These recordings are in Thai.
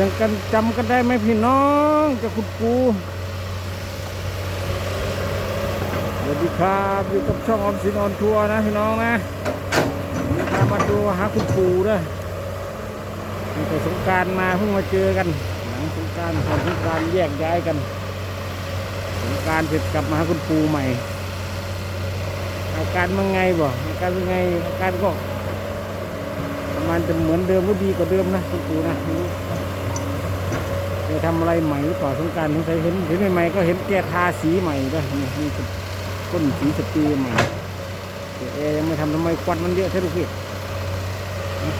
ยังกันจำกันได้ไหมพี่น้องจะคุณปูสวัสดีครับอยู่กับช่องออมสินออนทัวร์นะพี่น้องนะนี่พามาดูหาคุณปูด้วยตั้งแต่สงกรารมาเพิ่งมาเจอกันหลังสงกรารก่อนสงกรารแยกย้ายกัน สงกรารเสร็จกลับมาหาคุณปูใหม่ อาการมันไงบ่อาการเป็นไงอาการก็ประมาณจะเหมือนเดิมหรือดีกว่าเดิมนะคุณปูนะ จะทำอะไรใหม่หรือเปล่าสงการสงสัยเห็นเห็นใหม่ก็เห็นแก้ทาสีใหม่ด้วยนี่นี่ต้นสีสตีใหม่แต่แอร์ยังไม่ทำทำไมควันมันเยอะใช่ไหมพี่นะ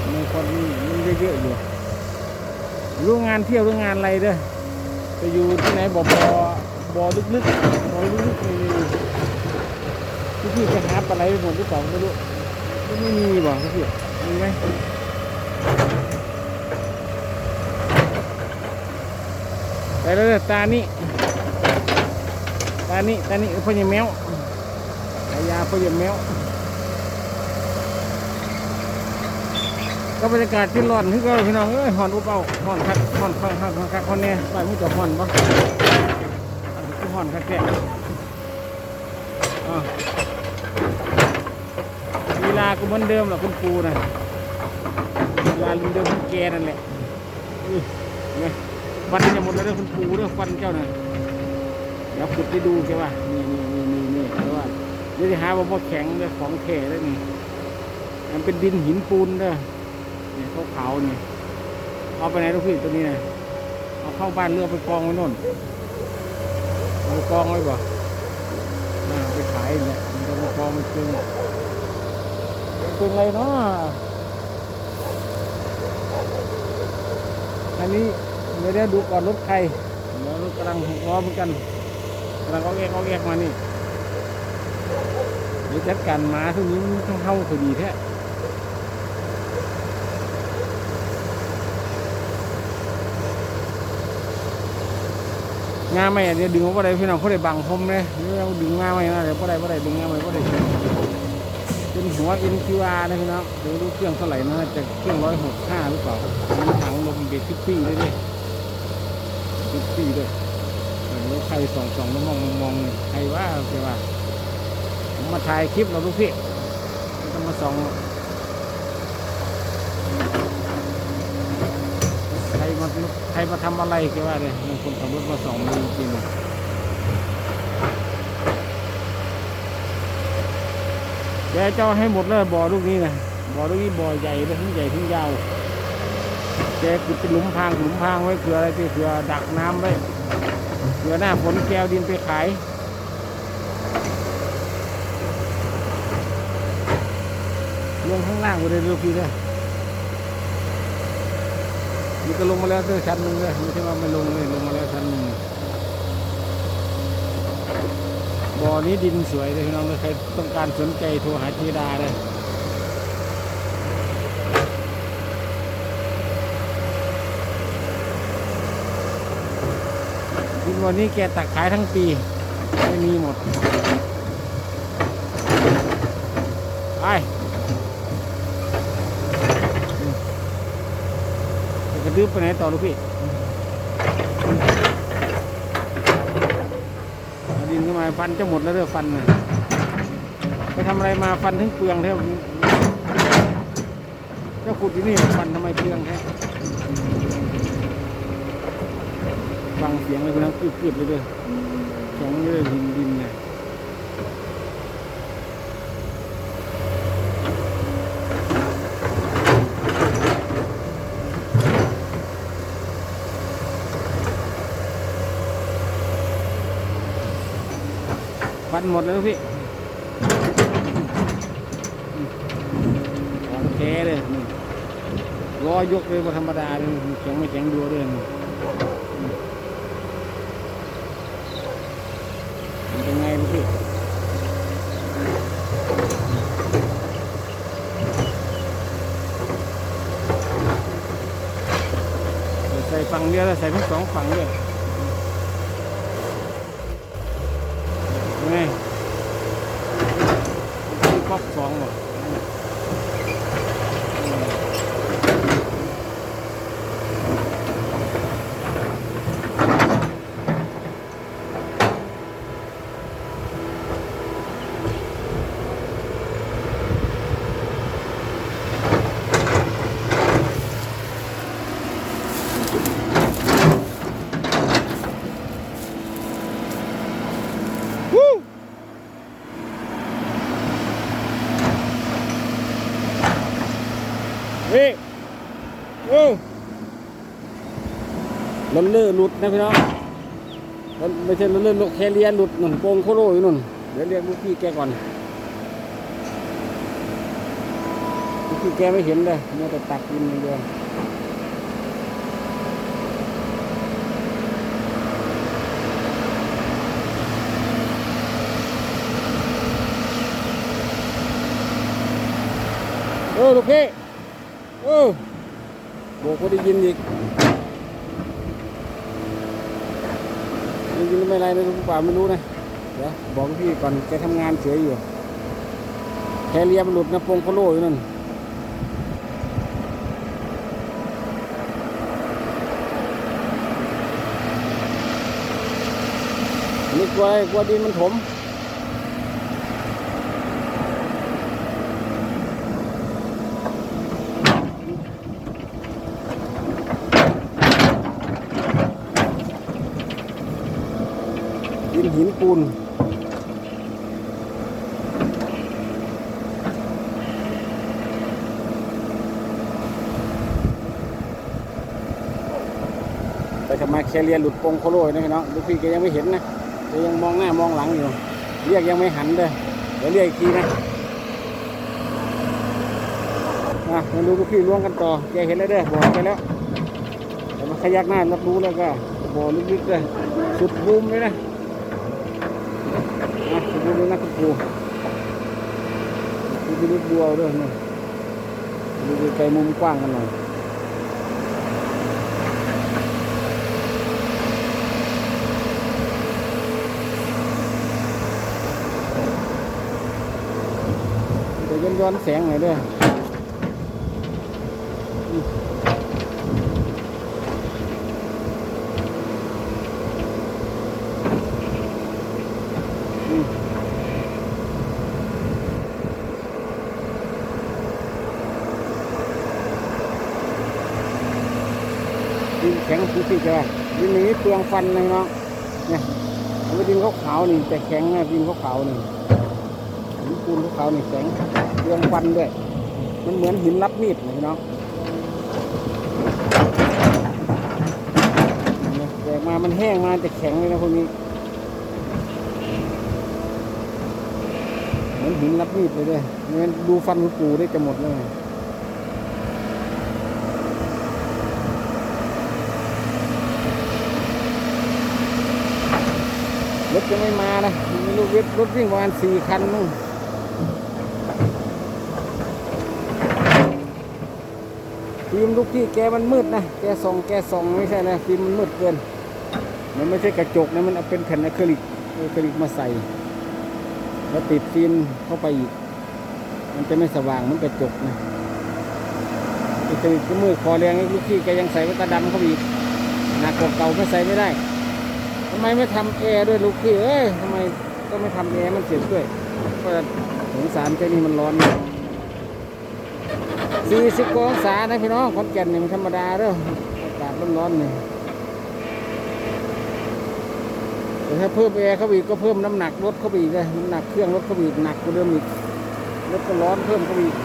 ทำไมควันมันเยอะๆอยู่รู้งานเที่ยวรืองานอะไรเด้อไปอยู่ที่ไหนบ่บ่บ่ลึกๆบ่ลึกๆนี่พี่จะหาปลาไหลไปหมดหรือเปล่าไม่รู้ไม่มีบ่พี่พี่มีไหม ไปแล้วตานี่ตานี่ตานี่พ่อใหญ่แมวฉายาพ่อใหญ่แมวก็บรรยากาศที่ร้อนที่ก็พี่น้องเอ้ยหอนอุบเอาหอนคักหอนคักหอนคักหอนแน่ไปมุ้งจะหอนบ่คือหอนคักแก่เวลาก็เหมือนเดิมแหละคุณปูนะเวลาเหมือนเดิมคุณแกนั่นแหละเนไหม ฟันจะหมดแล้วเด้อคุณปูเด้อฟันเจ้าน่ะเดี๋ยวขุดไปดูแกว่านี่นี่นี่นี่นี่แต่ว่าเดี๋ยวจะหาว่าแข็งเด้อของแข็แล้วนี่มันเป็นดินหินปูนเด้อเนี่ยเขาวๆนี่เอาไปไหนลูกพี่ตัวนี้นะเอาเข้าบ้านเรือไปกองไว้น่นเอาไปกองไว้บ่น่าไปขายเนี่ยมันจะไปกองไว้เชิงเป็นไรเนาะอันนี้ เดี๋ยวเดี๋ยวดูก่อนรถใครเดี๋ยวรถกำลังหกล้อเหมือนกันกำลังเอาแยกเอาแยกมานี่เดี๋ยวจัดการมาทุกนี้มันต้องเข้าพอดีแท้งาไม่เดี๋ยวดึงออกมาได้พี่น้องเขาได้บังผมเลยเดี๋ยวดึงงาไม่นะเดี๋ยวก็ได้ก็ได้ดึงงาไม่ก็ได้เป็นหัว NQR นะพี่น้องเดี๋ยวรู้เครื่องเท่าไหร่นะจะเครื่องร้อยหกห้าหรือเปล่าถังลมเบรกซิปปี้ด้วยดิ ซิปปี้ด้วยแล้วใครส่องส่องแล้วมองมองใครว่าใครว่าผมมาถ่ายคลิปเราลูกพี่ไม่ต้องมาส่องใครมาใครมาทำอะไรแกว่าเนี่ยมีคนขับรถมาส่องมือจริงๆแกเจ้าให้หมดเลยบ่อลูกนี้นะบ่อลูกนี้บ่อใหญ่เลยทั้งใหญ่ทั้งยาว แกขุดเป็นหลุมพางหลุมพางไว้เผื่ออะไรที่เผื่อดักน้ำไว้เผื่อหน้าฝนแกวดินไปขายลงข้างล่างไปเลยลูพี่เลยนี่ก็ลงมาแล้วเด้อชั้นหนึ่งเลยไม่ใช่ว่าไม่ลงเลยลงมาแล้วชั้นหนึ่งบ่อนี้ดินสวยเลยพี่น้องใครต้องการสนใจโทรหาเจดาเลย ดินวันนี้แกตักขายทั้งปี ไม่มีหมด ไปจะกระดึบไปไหนต่อลูกพี่ดินขึ้นมาฟันจะหมดแล้วเด้องฟันนะไปทำอะไรมาฟันถึงเปลืองแท้จ้าขุดที่นี่ฟันทำไมเปลืองแท้ ฟังเสียงเลยนะกึดๆเลยเด้อแข็งเลยดินดินเนี่ยฟันหมดแล้วพี่ของแท้เลยนี่ล้อยกเลยมาธรรมดาเลยแข็งไม่แข็งดูเลยนี่มันเป็นไงลูกพี่ใส่ฝั่งเดียวแล้วใส่ทั้งสองฝั่งด้วยยังไงคือก๊อกสองหรอ พี่โอ้ ลนเลือหลุดนะพี่น้องมันไม่ใช่ลนเลือหลุดแคเรียหลุดหนุนโปงโคโรอยู่นุ่นเดี๋ยวเรียกลูกพี่แกก่อนลูกพี่แกไม่เห็นเลยมัวแต่ตักกินอย่างเดียวเออลูกพี่เออโบกก็ได้ยินอีก ได้ยินไม่ไรนะลูกป่าไม่รู้นะเดี๋ยวบอกพี่ก่อนแกทำงานเสียอยู่แคเรียมันหลุดนะปงโคโลอยู่นั่นนี่กลัวกลัวดินมันถม หินปูนไปทำไมแคเรียหลุดโปงโคโลนะพี่น้องลูกพี่แกยังไม่เห็นนะแกยังมองหน้ามองหลังอยู่ เรียกยังไม่หันเลยเดี๋ยวเรียกอีกทีนะอะมาดูลูกพี่ล้วงกันต่อแกเห็นแล้วเด้อบอกไปแล้วแต่มาขยักหน้ารับรู้แล้วก็บอกลึกๆเลยสุดบูมเลยนะ อะสุดบูมเลยนะคุณครูดูพี่ลึกดูเอาด้วยนะดูไกลๆมุมกว้างกันหน่อย เดี๋ยวย้อนย้อนแสงหน่อยด้วยอืมอืมดิน สุดที่จะดินนี้เปลืองฟันนะเนาะเนี่ยมันก็ดินขาวๆนี่แต่แข็งนะดินขาวๆนี่หินปูนภูเขานี่แข็งเรืองฟันด้วย มันเหมือนหินรับมีดนะน้องเนี่ยแตกมามันแห้งมาแต่แข็งเลยนะพวกนี้เหมือนหินรับมีดเลยด้วยงั้นดูฟันคุณปู่ได้จะหมดเลย รถจะไม่มานะม่รู้รถรถวิ่งประมาณสี่คันนู่นฟิล์มลูกพี่แกมันมืดนะ แกส่องแกส่องไม่ใช่นะฟิล์มมันมืดเกิน มันไม่ใช่กระจกนะ มันเอาเป็นแผ่นอะคริลิกอะคริลิกมาใส่ แล้วติดฟิล์มเข้าไปอีก มันจะไม่สว่างมันกระจกนะอะคริลิกก็มืดคอแรงลูกพี่แกยังใส่ไว้ตาดำเข้าไปอีกหนักกว่าเก่าก็ใส่ไม่ได้ำไมไม่ทำแอร์ด้วยลูกพี่เอ้ยทำไมก็ไม่ทำแอร์มันเสียด้วยก็สงสารแค่นี้มันร้อนสี่สิบองศานะพี่น้องขอนแก่นนี่มันธรรมดาเด้ออากาศร้อนๆนี่แต่ถ้าเพิ่มแอร์เข้าไปอีก็เพิ่มน้ำหนักรถเข้าไปอีกเลยน้ำหนักเครื่องรถเข้าไปอีกหนักกว่าเดิมอีกรถก็ร้อนเพิ่มเข้าไปอีก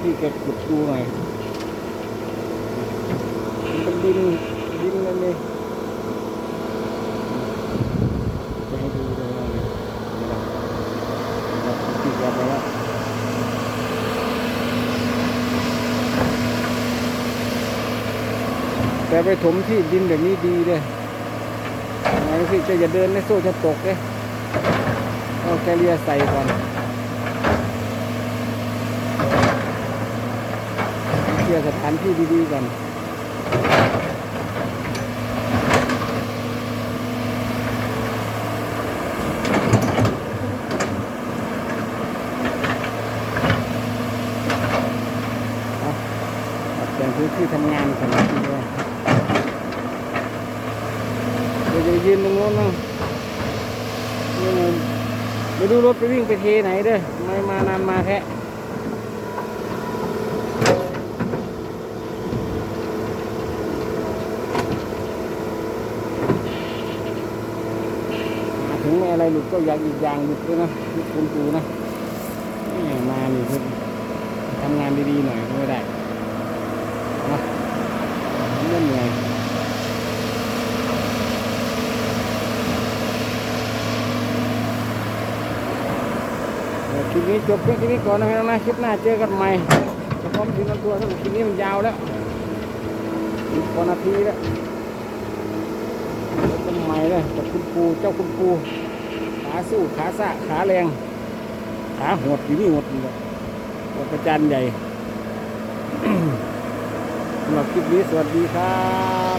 ไก่ลูกพี่แกขุดดูหน่อยมันเป็นดินดินนั่นเลยจะให้ดูเลยว่าเนี่ยเวลาเวลาลูกพี่แกไปแล้วแต่ไปถมที่ดินแบบนี้ดีเลยไงพี่จะอย่าเดินในโซ่จะตกเลยเอาแกเลียใส่ก่อน เคลียร์สถานที่ดีๆกันอาปรับแต่งพื้นที่ทำงานกันทีเดียเดี๋ยวจะยืนตรงโน้นนะนี่มันไม่ดูรถไปวิ่งไปเทไหนเด้อไม่มานานมาแค่มาถึง ไม่อะไรหลุดก็อยากอีกอย่างหลุดด้วยนะคุณปูนะนี่มานี่คือทำงานดีๆหน่อยก็ไม่ได้นะเล่นเหนื่อยคลิปนี้จบเพียงแค่นี้ก่อนนะพี่น้องนะคลิปหน้าเจอกันใหม่เฉพาะทีนันตัวสำหรับคลิปนี้มันยาวแล้วอีกกว่านาทีแล้วเจอกันใหม่เลยกับคุณปูเจ้าคุณปู สู้ขาสะขาแรง ขาหดอยู่นี่หมดเลยหดประจันใหญ่สำหรับคลิปนี้สวัสดีครับ